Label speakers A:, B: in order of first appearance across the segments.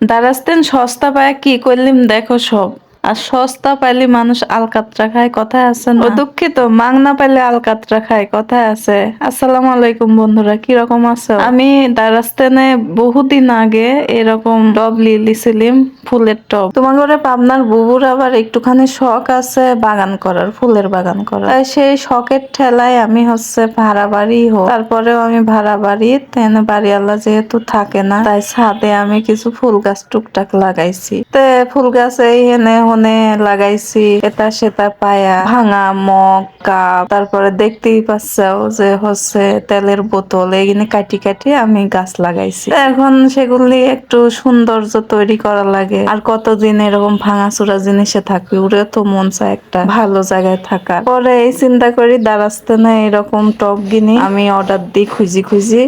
A: দারাস্তেন সস্তা পায় কি করলিম দেখো সব। আর সস্তা পাইলে মানুষ আলকাতরা খায় কথায় আছে না। ও দুঃখিত মাংনা পাইলে আলকাতরা খায় কথায় আছে। আসসালামু আলাইকুম বন্ধুরা কি রকম আছো? আমি দারাস্তানে বহুদিন আগে এরকম টব লিলিছিলাম ফুলের টব। তোমার ঘরে পাবনার বুবুর আবার একটুখানি শখ আছে বাগান করার ফুলের বাগান করার। তাই সেই শখের ঠেলায় আমি হচ্ছে ভাড়া বাড়ি হোক তারপরেও আমি ভাড়া বাড়ি তেন বাড়িওয়ালা যেহেতু থাকে না তাই ছাদে আমি কিছু ফুল গাছ টুকটাক লাগাইছি। তে ফুল গাছ এই হেনে হনে লাগাইছি, এটা সেটা পায়া, ভাঙা মগ, কাপ, তারপরে দেখতেই পাচ্ছাও যে হচ্ছে তেলের বোতল এইগুলি কাটি কাটি আমি গাছ লাগাইছি। এখন সেগুলি একটু সৌন্দর্য তৈরি করা লাগে। আর কতদিন এরকম ভাঙাচুরা জিনিসে থাকবে ওরে তো মন চায় একটা ভালো জায়গায় থাকা পরে এই চিন্তা করি দাঁড়াস্তে না এরকম টপ কিনি আমি অর্ডার দিই খুঁজি খুঁজি।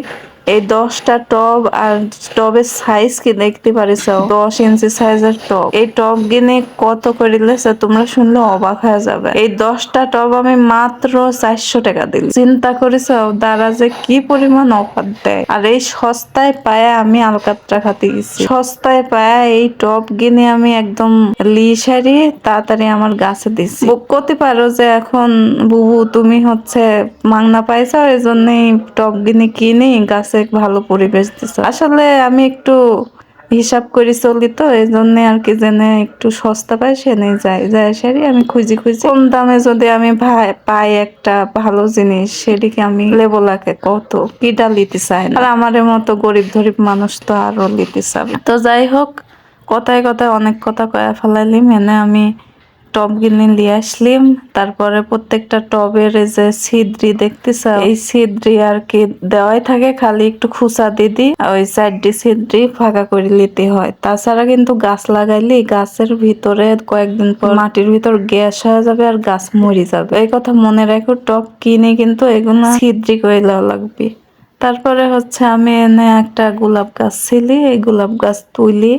A: এই দশটা টব আর টবের সাইজ কি দেখতে পারিস? দশ ইঞ্চি সাইজের টব। এই টব কিনে কত করিলেছে তোমরা শুনলে অবাক হয়ে যাবে। এই দশটা টব আমি মাত্র চারশো টাকা দিল। চিন্তা করিস দ্বারা যে কি পরিমাণ অফার দেয়। আর এই সস্তায় পায়ে আমি আলকাতরা খাতে গেছি সস্তায় পায়ে এই টব কিনে আমি একদম লি সারি তাড়াতাড়ি আমার গাছে দিছি। বুক করতে পারো যে এখন বুবু তুমি হচ্ছে মাংনা পাইছো এই জন্যই টব কিনে কিনে গাছে ভালো পরিবেশ দিছে। আসলে আমি একটু হিসাব করে চলি তো এই জন্য আর কি জেনে একটু সস্তা পাই সেনে যাই যাই সারি, আমি খুঁজি খুঁজি। কম দামে যদি আমি ভাই, পাই একটা ভালো জিনিস সেটিকে আমি লেবো লাগে কত? কিটা লিতে চাই না। আর আমার মতো গরিব ধরিব মানুষ তো আরও লিতে চাবে। তো যাই হোক, কথায় কথায় অনেক কথা কয়া ফেলাইলিম এনে আমি টব কিনে নিয়ে আসলিম। তারপরে প্রত্যেকটা টবের যে ছিদ্রি দেখতেছ, এই ছিদ্রি আর কি দেওয়াই থাকে, খালি একটু খুসা দিদি ওই সাইডটি ছিদ্রি ফাঁকা করে নিতে হয়। তাছাড়া কিন্তু গাছ লাগাইলে, গাছের ভিতরে কয়েকদিন পর মাটির ভিতর গ্যাস হয়ে যাবে আর গাছ মরে যাবে। এই কথা মনে রাখো, টব কিনে কিন্তু এগুলো ছিদ্রি করে দেওয়া লাগবে। তারপরে হচ্ছে আমি এনে একটা গোলাপ গাছ ছিলি, এই গোলাপ গাছ তুলি,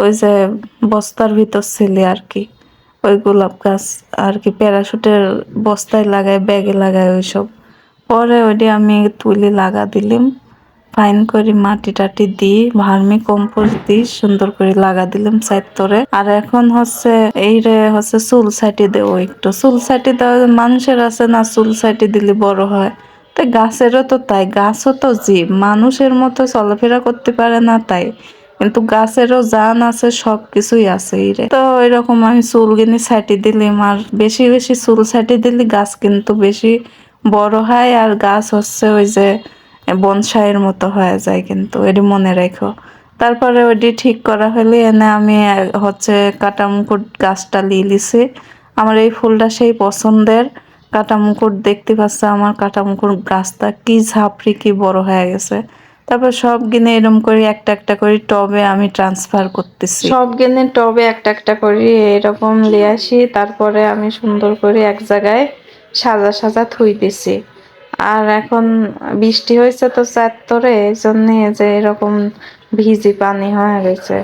A: ওই যে বস্তার ভিতর ছিলি আর কি। ওই গোলাপ গাছ আর কি প্যারাশুটের বস্তায় লাগায়, ব্যাগে লাগায় ওইসব। পরে ওইটি আমি তুলি লাগা দিলাম ফাইন করে মাটি টাটি দিই, ভার্মি কম্পোস্ট দিই, সুন্দর করে লাগা দিলাম সাইড আর এখন হচ্ছে এই রে হচ্ছে চুল সাইটে দেবো একটু। চুল সাইটে দেওয়া মানুষের আছে না, চুল সাইটে দিলে বড় হয়। তো গাছেরও তো তাই, গাছও তো জীব। মানুষের মতো চলাফেরা করতে পারে না তাই। কিন্তু গাছেরও জান আছে সব কিছুই আছে ইরে তো এরকম আমি চুল কিনে ছাটি দিলাম আর বেশি বেশি চুল ছাটি দিলে গাছ কিন্তু বেশি বড় হয় আর গাছ হচ্ছে ওই যে বনসাইয়ের মতো হয়ে যায় কিন্তু, এটি মনে রেখো। তারপরে ওইটি ঠিক করা হলে এনে আমি হচ্ছে কাটা মুকুট গাছটা লিয়ে লিছি। আমার এই ফুলটা সেই পছন্দের। কাটা মুকুট দেখতে পাচ্ছে আমার কাটা মুকুট গাছটা কি ঝাপড়ি, কি বড় হয়ে গেছে। তারপর সব গিনে এরম করে একটা একটা করে টবে আমি ট্রান্সফার করতেছি। সব গিনে টবে একটা একটা করে এরকম নিয়ে আসি, তারপরে আমি সুন্দর করে এক জায়গায় সাজা সাজা থুই দিছি। আর এখন বৃষ্টি হয়েছে তো চারতরে এই জন্য যে এরকম ভিজি পানি হয়ে গেছে।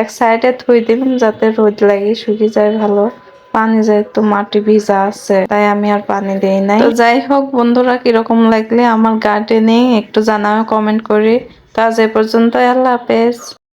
A: এক সাইডে থুই দিলাম যাতে রোদ লাগে শুকিয়ে যায় ভালো। পানি যেহেতু মাটি ভিজা আছে, তাই আমি আর পানি দেই নাই। যাই হোক, বন্ধুরা, কীরকম লাগলে আমার গার্ডেনে একটু জানাও কমেন্ট করে। তা যে পর্যন্ত আল্লাহ হাফেজ।